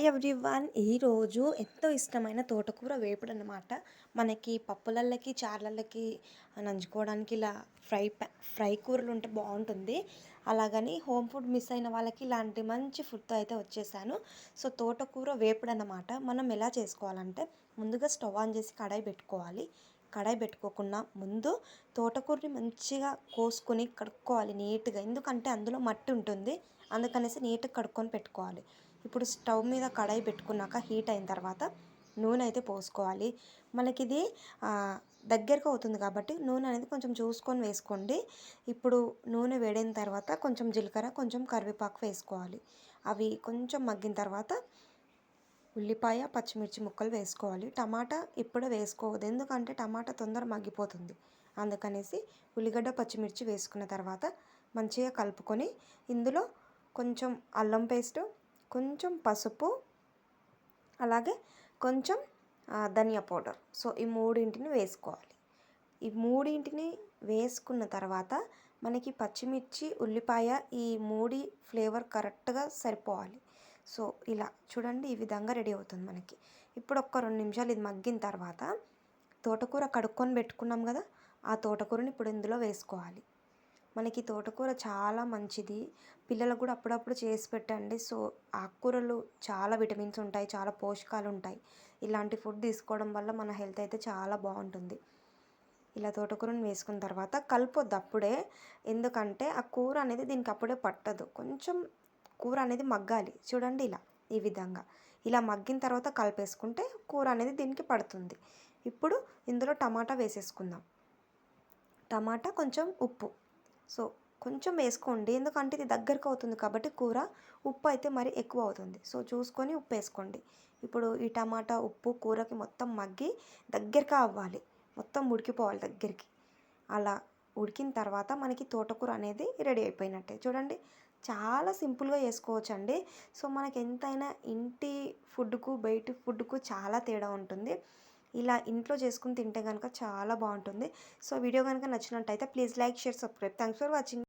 Hi everyone. ఈరోజు ఎంతో ఇష్టమైన తోటకూర వేపుడు అనమాట మనకి పప్పులల్లకి చార్లల్లకి నంచుకోవడానికి ఇలా ఫ్రై ఫ్రై కూరలు ఉంటే బాగుంటుంది. అలాగని హోమ్ ఫుడ్ మిస్ అయిన వాళ్ళకి ఇలాంటి మంచి ఫుడ్తో అయితే వచ్చేసాను. సో తోటకూర వేపుడు అనమాట మనం ఎలా చేసుకోవాలంటే ముందుగా స్టవ్ ఆన్ చేసి కడాయి పెట్టుకోవాలి. కడాయి పెట్టుకోకుండా ముందు తోటకూరని మంచిగా కోసుకొని కడుక్కోవాలి నీట్గా. ఎందుకంటే అందులో మట్టి ఉంటుంది. అందుకనేసి నీట్గా కడుక్కొని పెట్టుకోవాలి. ఇప్పుడు స్టవ్ మీద కడాయి పెట్టుకున్నాక హీట్ అయిన తర్వాత నూనె అయితే పోసుకోవాలి. మనకి ఇది దగ్గరకు అవుతుంది కాబట్టి నూనె అనేది కొంచెం చూసుకొని వేసుకోండి. ఇప్పుడు నూనె వేడైన తర్వాత కొంచెం జీలకర్ర కొంచెం కరివేపాకు వేసుకోవాలి. అవి కొంచెం మగ్గిన తర్వాత ఉల్లిపాయ పచ్చిమిర్చి ముక్కలు వేసుకోవాలి. టమాటా ఇప్పుడే వేసుకోవద్దు. ఎందుకంటే టమాటా తొందర మగ్గిపోతుంది. అందుకనేసి ఉల్లిగడ్డ పచ్చిమిర్చి వేసుకున్న తర్వాత మంచిగా కలుపుకొని ఇందులో కొంచెం అల్లం పేస్టు కొంచెం పసుపు అలాగే కొంచెం ధనియా పౌడర్. సో ఈ మూడింటిని వేసుకోవాలి. ఈ మూడింటిని వేసుకున్న తర్వాత మనకి పచ్చిమిర్చి ఉల్లిపాయ ఈ మూడి ఫ్లేవర్ కరెక్ట్గా సరిపోవాలి. సో ఇలా చూడండి ఈ విధంగా రెడీ అవుతుంది మనకి. ఇప్పుడు ఒక్క రెండు నిమిషాలు ఇది మగ్గిన తర్వాత తోటకూర కడుక్కొని పెట్టుకున్నాం కదా ఆ తోటకూరని ఇప్పుడు ఇందులో వేసుకోవాలి. మనకి తోటకూర చాలా మంచిది. పిల్లలకు కూడా అప్పుడప్పుడు చేసి పెట్టండి. సో ఆకుకూరలు చాలా విటమిన్స్ ఉంటాయి చాలా పోషకాలు ఉంటాయి ఇలాంటి ఫుడ్ తీసుకోవడం వల్ల మన హెల్త్ అయితే చాలా బాగుంటుంది. ఇలా తోటకూరను వేసుకున్న తర్వాత కలపొద్దు అప్పుడే. ఎందుకంటే ఆ కూర అనేది దీనికి అప్పుడే పట్టదు. కొంచెం కూర అనేది మగ్గాలి. చూడండి ఇలా ఈ విధంగా. ఇలా మగ్గిన తర్వాత కలిపేసుకుంటే కూర అనేది దీనికి పడుతుంది. ఇప్పుడు ఇందులో టమాటా వేసేసుకుందాం. టమాటా కొంచెం ఉప్పు. సో కొంచెం వేసుకోండి. ఎందుకంటే ఇది దగ్గరకు అవుతుంది కాబట్టి కూర ఉప్పు అయితే మరి ఎక్కువ అవుతుంది. సో చూసుకొని ఉప్పు వేసుకోండి. ఇప్పుడు ఈ టమాటా ఉప్పు కూరకి మొత్తం మగ్గి దగ్గరగా అవ్వాలి. మొత్తం ఉడికిపోవాలి దగ్గరికి. అలా ఉడికిన తర్వాత మనకి తోటకూర అనేది రెడీ అయిపోయినట్టే. చూడండి చాలా సింపుల్గా చేసుకోవచ్చు అండి సో మనకి ఎంతైనా ఇంటి ఫుడ్కు బయట ఫుడ్కు చాలా తేడా ఉంటుంది. ఇలా ఇంట్లో చేసుకుని తింటే కనుక చాలా బాగుంటుంది. సో వీడియో కనుక నచ్చినట్టయితే please like share subscribe. Thanks for watching.